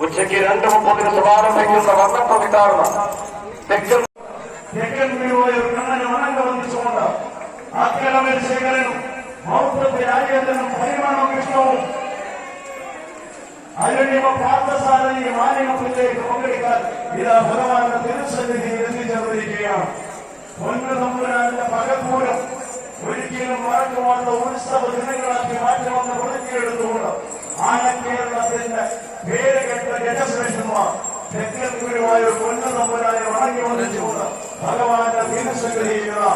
ഉച്ചയ്ക്ക് രണ്ട് മുപ്പതിന് സമാരംഭിക്കുന്ന വർണപ്രവിധാരണ തെക്കൻ തെക്കൻ ഗുരുവായൂർ കണ്ണന് വണങ്ക വന്നിച്ചുകൊണ്ട് ആക്കലമേൽ ശേഖരനും മൗത്തത്തെ രാജേന്ദ്രനും പരിമാണ കൃഷ്ണവും അരുണിമ പാർത്ഥസാരഥിയും ആനയത്തിലേക്ക് പങ്കെടുക്കാൻ ഇതാ ഭഗവാന്റെ തിരുസന്നിധിയിൽ എത്തിച്ചേർന്നിരിക്കുകയാണ് പൊന്നു തമ്പുരാന്റെ പകൽപൂരം ഒരിക്കലും മറക്കുവാനുള്ള ഉത്സവ ദിനങ്ങളാക്കി മാറ്റമെന്ന് പ്രതിജ്ഞയെടുത്തുകൊണ്ട് ആനക്കേരളത്തിന്റെ പേര് കേട്ട ജനശ്രേഷ്ഠന്മാർ തെക്കൻ ഗുരുവായൂർ പൊന്നു തമ്പുരാനെ വണങ്ങി വന്നിച്ചുകൊണ്ട് ഭഗവാന്റെ തിരുസന്നിധിയിലുള്ള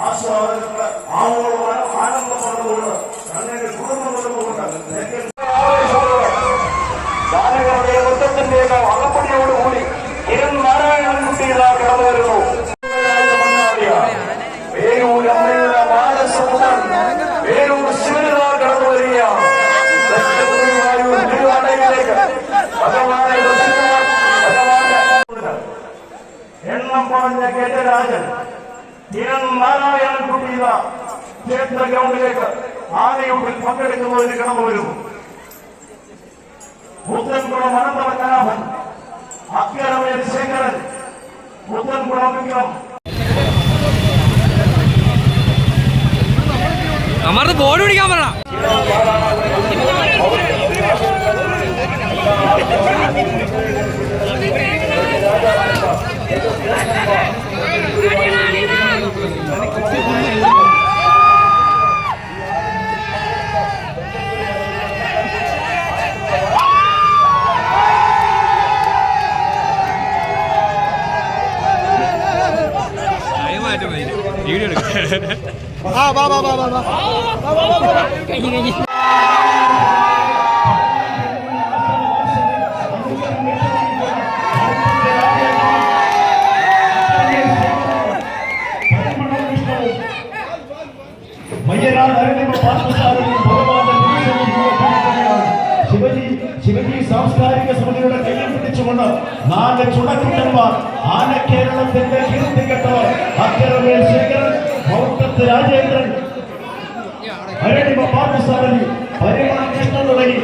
ആസ്വാദനങ്ങൾ ആവോളം ആനന്ദപ്പെടുന്നുകൊണ്ട് എണ്ണം പറഞ്ഞ കേട്ടരാജൻ. ഇനം നാരായണൻകുട്ടി ഇതാ ക്ഷേത്ര ഗ്രൗണ്ടിലേക്ക് ആനയൂട്ടിൽ പങ്കെടുക്കുന്നതിന് കടന്നു വരുന്നു പുത്തൻകുളം അനന്തരകലാഭൻ അക്കരമേൽ ശേഖരൻ പുത്തൻകുളം വിക്രം. അമർന്ന് ബോർഡ് പിടിക്കാൻ പറ. 아, 봐, 봐, 봐, 봐, 봐. 봐, 봐, 봐, 봐. 괜히, 괜히. शिवजी शिवजी संस्कार പിടിച്ചുകൊണ്ട് നാല് ചുണക്കുട്ടന്മാർ ആനക്കേരളത്തിന്റെ കീർത്തി കെട്ടവർ അക്കരമേൽ ശേഖരൻ മൗത്തത്ത് രാജേന്ദ്രൻ. അരണിമ പാർത്ഥസാരഥി പരിമള കൃഷ്ണൻ തുടങ്ങി.